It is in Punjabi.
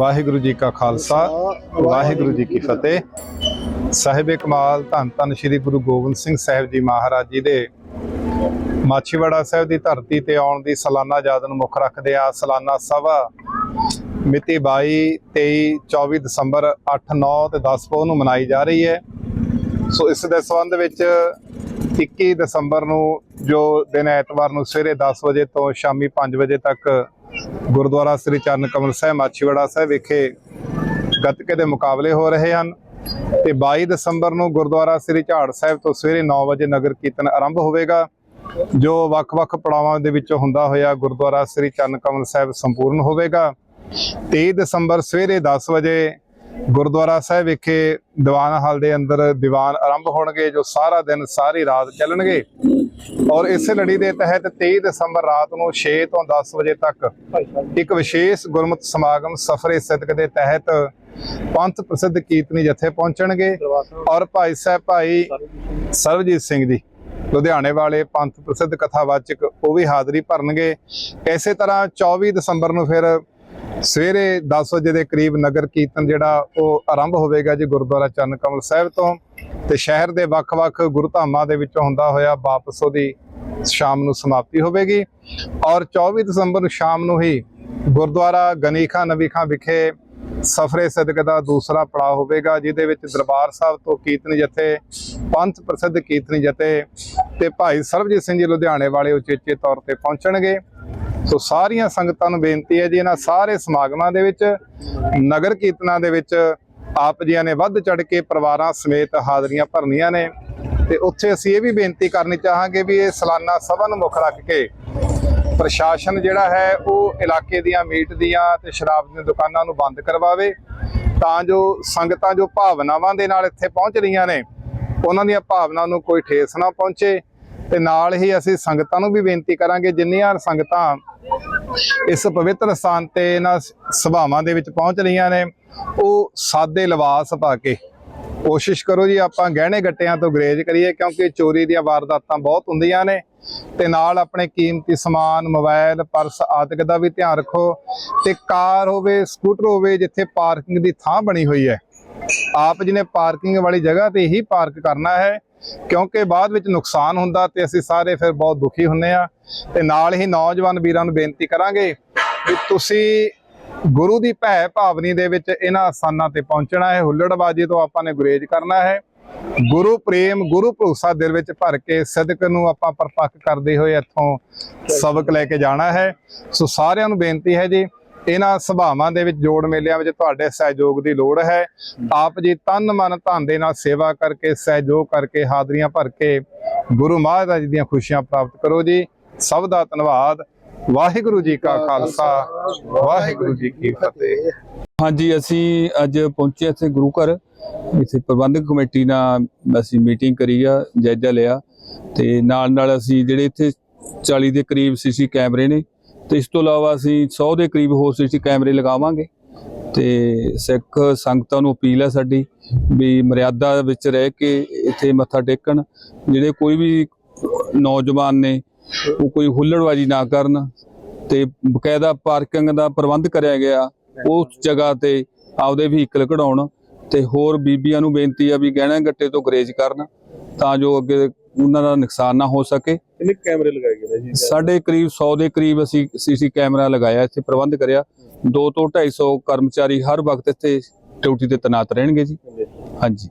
ਵਾਹਿਗੁਰੂ ਜੀ ਕਾ ਖਾਲਸਾ ਵਾਹਿਗੁਰੂ ਜੀ ਕੀ ਫਤਿਹ। ਸਾਹਿਬ ਕਮਾਲ ਧੰਨ ਧੰਨ ਸ੍ਰੀ ਗੁਰੂ ਗੋਬਿੰਦ ਸਿੰਘ ਸਾਹਿਬ ਜੀ ਮਹਾਰਾਜ ਜੀ ਦੇ। ਮਾਛੀਵਾੜਾ ਸਾਹਿਬ ਦੀ ਧਰਤੀ ਤੇ ਆਉਣ ਦੀ ਸਾਲਾਨਾ ਯਾਦ ਨੂੰ ਮੁੱਖ ਰੱਖਦੇ ਆ ਸਾਲਾਨਾ ਸਭਾ। ਮਿਤੀ 22 23 24 ਦਸੰਬਰ 8 9 ਤੇ 10 ਪੋਹ ਨੂੰ ਮਨਾਈ ਜਾ ਰਹੀ ਹੈ। ਸੋ ਇਸ ਦੇ ਸੰਬੰਧ ਵਿੱਚ 21 ਦਸੰਬਰ ਨੂੰ ਜੋ ਦਿਨ ਐਤਵਾਰ ਨੂੰ ਸਵੇਰੇ 10 ਵਜੇ ਤੋਂ ਸ਼ਾਮੀ 5 ਵਜੇ ਤੱਕ ਗੁਰਦੁਆਰਾ ਸ੍ਰੀ ਚਰਨ ਕਮਲ ਸਾਹਿਬ, ਮਾਛੀਵਾੜਾ ਸਾਹਿਬ ਵਿਖੇ ਗੱਤਕੇ ਦੇ ਮੁਕਾਬਲੇ ਹੋ ਰਹੇ ਹਨ ਤੇ 22 ਦਸੰਬਰ ਨੂੰ ਗੁਰਦੁਆਰਾ ਸ੍ਰੀ ਝਾੜ ਸਾਹਿਬ ਤੋਂ ਸਵੇਰੇ 9 ਵਜੇ ਨਗਰ ਕੀਰਤਨ ਆਰੰਭ ਹੋਵੇਗਾ, ਜੋ ਵੱਖ-ਵੱਖ ਪੜਾਵਾਂ ਦੇ ਵਿੱਚੋਂ ਹੁੰਦਾ ਹੋਇਆ ਗੁਰਦੁਆਰਾ ਸ੍ਰੀ ਚਰਨ ਕਮਲ ਸਾਹਿਬ ਸੰਪੂਰਨ ਹੋਵੇਗਾ। 23 ਦਸੰਬਰ ਸਵੇਰੇ 10 ਵਜੇ ਗੁਰਦੁਆਰਾ ਸਾਹਿਬ ਵਿਖੇ ਦੀਵਾਨ ਹਾਲ ਦੇ ਅੰਦਰ ਦੀਵਾਨ ਆਰੰਭ ਹੋਣਗੇ, ਜੋ ਸਾਰਾ ਦਿਨ, ਸਾਰੀ ਰਾਤ ਚੱਲਣਗੇ। ਔਰ ਇਸੇ ਲੜੀ ਦੇ ਤਹਿਤ 23 ਦਸੰਬਰ ਰਾਤ ਨੂੰ 6 ਤੋਂ 10 ਵਜੇ ਤੱਕ ਇੱਕ ਵਿਸ਼ੇਸ਼ ਗੁਰਮਤਿ ਸਮਾਗਮ ਸਫਰੇ ਸਿੱਧਕ ਦੇ ਤਹਿਤ ਪੰਥ ਪ੍ਰਸਿੱਧ ਕੀਰਤਨੀ ਜਥੇ ਪਹੁੰਚਣਗੇ। ਔਰ ਭਾਈ ਸਾਹਿਬ, ਭਾਈ ਸਰਬਜੀਤ ਸਿੰਘ ਜੀ, ਲੁਧਿਆਣੇ ਵਾਲੇ ਪੰਥ ਪ੍ਰਸਿੱਧ ਕਥਾਵਾਚਕ, ਉਹ ਵੀ ਹਾਜ਼ਰੀ ਭਰਨਗੇ। ਇਸੇ ਤਰ੍ਹਾਂ 24 ਦਸੰਬਰ ਨੂੰ ਫਿਰ ਸਵੇਰੇ 10 ਵਜੇ ਦੇ ਕਰੀਬ ਨਗਰ ਕੀਰਤਨ ਜਿਹੜਾ ਉਹ ਆਰੰਭ ਹੋਵੇਗਾ ਜੀ ਗੁਰਦੁਆਰਾ ਚਰਨ ਕਮਲ ਸਾਹਿਬ ਤੋਂ ਤੇ ਸ਼ਹਿਰ ਦੇ ਵੱਖ-ਵੱਖ ਗੁਰਧਾਮਾਂ ਦੇ ਵਿੱਚੋਂ ਹੁੰਦਾ ਹੋਇਆ ਵਾਪਸ ਉਹਦੀ ਸ਼ਾਮ ਨੂੰ ਸਮਾਪਤੀ ਹੋਵੇਗੀ। ਔਰ 24 ਦਸੰਬਰ ਨੂੰ ਸ਼ਾਮ ਨੂੰ ਹੀ ਗੁਰਦੁਆਰਾ ਗਨੀਖਾ ਨਵੀਖਾ ਵਿਖੇ ਸਫਰੇ ਸਦਕ ਦਾ ਦੂਸਰਾ ਪੜਾਅ ਹੋਵੇਗਾ, ਜਿਹਦੇ ਵਿੱਚ ਦਰਬਾਰ ਸਾਹਿਬ ਤੋਂ ਕੀਰਤਨੀ ਜਥੇ, ਪੰਥ ਪ੍ਰਸਿੱਧ ਕੀਰਤਨੀ ਜਥੇ ਤੇ ਭਾਈ ਸਰਬਜੀਤ ਸਿੰਘ ਜੀ ਲੁਧਿਆਣੇ ਵਾਲੇ ਉਚੇਚੇ ਤੌਰ ਤੇ ਪਹੁੰਚਣਗੇ। ਸੋ ਸਾਰੀਆਂ ਸੰਗਤਾਂ ਨੂੰ ਬੇਨਤੀ ਹੈ ਜੀ, ਇਹਨਾਂ ਸਾਰੇ ਸਮਾਗਮਾਂ ਦੇ ਵਿੱਚ, ਨਗਰ ਕੀਰਤਨਾਂ ਦੇ ਵਿੱਚ ਆਪ ਜੀਆਂ ਨੇ ਵੱਧ ਚੜ ਕੇ ਪਰਿਵਾਰਾਂ ਸਮੇਤ ਹਾਜ਼ਰੀਆਂ ਭਰਨੀਆਂ ਨੇ। ਤੇ ਉੱਥੇ ਅਸੀਂ ਇਹ ਵੀ ਬੇਨਤੀ ਕਰਨੀ ਚਾਹਾਂਗੇ ਵੀ ਇਹ ਸਾਲਾਨਾ ਸਭਾ ਨੂੰ ਮੁੱਖ ਰੱਖ ਕੇ ਪ੍ਰਸ਼ਾਸਨ ਜਿਹੜਾ ਹੈ, ਉਹ ਇਲਾਕੇ ਦੀਆਂ ਮੀਟ ਦੀਆਂ ਤੇ ਸ਼ਰਾਬ ਦੀਆਂ ਦੁਕਾਨਾਂ ਨੂੰ ਬੰਦ ਕਰਵਾਵੇ ਤਾਂ ਜੋ ਸੰਗਤਾਂ ਜੋ ਭਾਵਨਾਵਾਂ ਦੇ ਨਾਲ ਇੱਥੇ ਪਹੁੰਚ ਰਹੀਆਂ ਨੇ, ਉਹਨਾਂ ਦੀਆਂ ਭਾਵਨਾਵਾਂ ਨੂੰ ਕੋਈ ਠੇਸ ਨਾ ਪਹੁੰਚੇ। ਤੇ ਨਾਲ ਹੀ ਅਸੀਂ ਸੰਗਤਾਂ ਨੂੰ ਵੀ ਬੇਨਤੀ ਕਰਾਂਗੇ, ਜਿੰਨੀਆਂ ਸੰਗਤਾਂ ਇਸ ਪਵਿੱਤਰ ਸਥਾਨ ਤੇ ਇਹਨਾਂ ਸਭਾਵਾਂ ਦੇ ਵਿੱਚ ਪਹੁੰਚ ਰਹੀਆਂ ਨੇ, ਉਹ ਸਾਦੇ ਲਿਬਾਸ ਪਾ ਕੇ ਕੋਸ਼ਿਸ਼ ਕਰੋ ਜੀ ਆਪਾਂ ਗਹਿਣੇ ਗੱਟਿਆਂ ਤੋਂ ਗਰੇਜ ਕਰੀਏ, ਕਿਉਂਕਿ ਚੋਰੀ ਦੀਆਂ ਵਾਰਦਾਤਾਂ ਬਹੁਤ ਹੁੰਦੀਆਂ ਨੇ ਤੇ ਨਾਲ ਆਪਣੇ ਕੀਮਤੀ ਸਮਾਨ ਮੋਬਾਈਲ ਪਰਸ ਆਦਿਕ ਦਾ ਵੀ ਧਿਆਨ ਰੱਖੋ ਤੇ ਕਾਰ ਹੋਵੇ, ਸਕੂਟਰ ਹੋਵੇ, ਜਿੱਥੇ ਪਾਰਕਿੰਗ ਦੀ ਥਾਂ ਬਣੀ ਹੋਈ ਹੈ, ਆਪ ਜੀ ਨੇ ਪਾਰਕਿੰਗ ਵਾਲੀ ਜਗ੍ਹਾ ਤੇ ਹੀ ਪਾਰਕ ਕਰਨਾ ਹੈ। ਕਿਉਂਕਿ ਬਾਅਦ ਵਿੱਚ ਨੁਕਸਾਨ ਹੁੰਦਾ ਤੇ ਅਸੀਂ ਸਾਰੇ ਫਿਰ ਬਹੁਤ ਦੁਖੀ ਹੁੰਨੇ ਆ। ਤੇ ਨਾਲ ਹੀ ਨੌਜਵਾਨ ਵੀਰਾਂ ਨੂੰ ਬੇਨਤੀ ਕਰਾਂਗੇ ਵੀ ਤੁਸੀਂ ਗੁਰੂ ਦੀ ਭੈ ਭਾਵਨੀ ਦੇ ਵਿੱਚ ਇਹਨਾਂ ਸਥਾਨਾਂ ਤੇ ਪਹੁੰਚਣਾ ਹੈ। ਹੁੱਲੜਬਾਜੀ ਤੋਂ ਆਪਾਂ ਨੇ ਗੁਰੇਜ ਕਰਨਾ ਹੈ। ਗੁਰੂ ਪ੍ਰੇਮ, ਗੁਰੂ ਭਰੋਸਾ ਦਿਲ ਵਿੱਚ ਭਰ ਕੇ ਸਦਕ ਨੂੰ ਆਪਾਂ ਪਰਪੱਕ ਕਰਦੇ ਹੋਏ ਇੱਥੋਂ ਸਬਕ ਲੈ ਕੇ ਜਾਣਾ ਹੈ। ਸੋ ਸਾਰਿਆਂ ਨੂੰ ਬੇਨਤੀ ਹੈ ਜੀ। ਇਹਨਾਂ ਸਭਾਵਾਂ ਦੇ ਵਿੱਚ ਜੋੜ ਮੇਲਿਆਂ ਵਿੱਚ ਤੁਹਾਡੇ ਸਹਿਯੋਗ ਦੀ ਲੋੜ ਹੈ। ਆਪ ਜੀ ਤਨ ਮਨ ਧਨ ਦੇ ਨਾਲ ਸੇਵਾ ਕਰਕੇ, ਸਹਿਯੋਗ ਕਰਕੇ ਹਾਜ਼ਰੀਆਂ ਭਰ ਕੇ ਗੁਰੂ ਮਹਾਰਾਜ ਦੀਆਂ ਖੁਸ਼ੀਆਂ ਪ੍ਰਾਪਤ ਕਰੋ ਜੀ। ਸਭ ਦਾ ਧੰਨਵਾਦ। ਵਾਹਿਗੁਰੂ ਜੀ ਕਾ ਖਾਲਸਾ। ਵਾਹਿਗੁਰੂ ਜੀ ਕੀ ਫਤਿਹ। ਹਾਂਜੀ, ਅਸੀਂ ਅੱਜ ਪਹੁੰਚੇ ਇੱਥੇ ਗੁਰੂ ਘਰ। ਇੱਥੇ ਪ੍ਰਬੰਧਕ ਕਮੇਟੀ ਨਾਲ ਅਸੀਂ ਮੀਟਿੰਗ ਕਰੀ ਆ, ਜਾਇਜ਼ਾ ਲਿਆ। ਤੇ ਨਾਲ ਨਾਲ ਅਸੀਂ ਜਿਹੜੇ ਇੱਥੇ 40 ਦੇ ਕਰੀਬ ਸੀਸੀ ਕੈਮਰੇ ਨੇ ਤੇ ਇਸ ਤੋਂ ਇਲਾਵਾ ਅਸੀਂ 100 ਦੇ ਕਰੀਬ ਹੋਰ ਸੀਸੀ ਕੈਮਰੇ ਲਗਾਵਾਂਗੇ ਤੇ ਸਿੱਖ ਸੰਗਤਾਂ ਨੂੰ ਅਪੀਲ ਹੈ ਸਾਡੀ ਵੀ ਮਰਿਆਦਾ ਵਿੱਚ ਰਹਿ ਕੇ ਇੱਥੇ ਮੱਥਾ ਟੇਕਣ, ਜਿਹੜੇ ਕੋਈ ਵੀ ਨੌਜਵਾਨ ਨੇ, ਉਹ ਕੋਈ ਹੁੱਲੜਬਾਜੀ ਨਾ ਕਰਨ ਤੇ ਬਕਾਇਦਾ ਪਾਰਕਿੰਗ ਦਾ ਪ੍ਰਬੰਧ ਕਰਿਆ ਗਿਆ, ਉਸ ਜਗ੍ਹਾ ਤੇ ਆਪਦੇ ਵਹੀਕਲ ਕਢਾਉਣ ਤੇ ਹੋਰ ਬੀਬੀਆਂ ਨੂੰ ਬੇਨਤੀ ਆ ਵੀ ਗਹਿਣਾ ਗੱਟੇ ਤੋਂ ਗਰੇਜ ਕਰਨ ਤਾਂ ਜੋ ਅੱਗੇ ਉਹਨਾਂ ਦਾ ਨੁਕਸਾਨ ਨਾ ਹੋ ਸਕੇ। ਕਿੰਨੇ ਕੈਮਰੇ ਲਗਾਏ ਗਏ ਜੀ? ਸਾਡੇ ਕਰੀਬ 100 ਦੇ ਕਰੀਬ ਅਸੀਂ ਸੀਸੀ ਕੈਮਰਾ ਲਗਾਇਆ ਇੱਥੇ ਪ੍ਰਬੰਧ ਕਰਿਆ। 2 ਤੋਂ 250 ਕਰਮਚਾਰੀ ਹਰ ਵਕਤ ਇੱਥੇ ਡਿਊਟੀ ਤੇ ਤੈਨਾਤ ਰਹਿਣਗੇ ਜੀ। ਹਾਂਜੀ।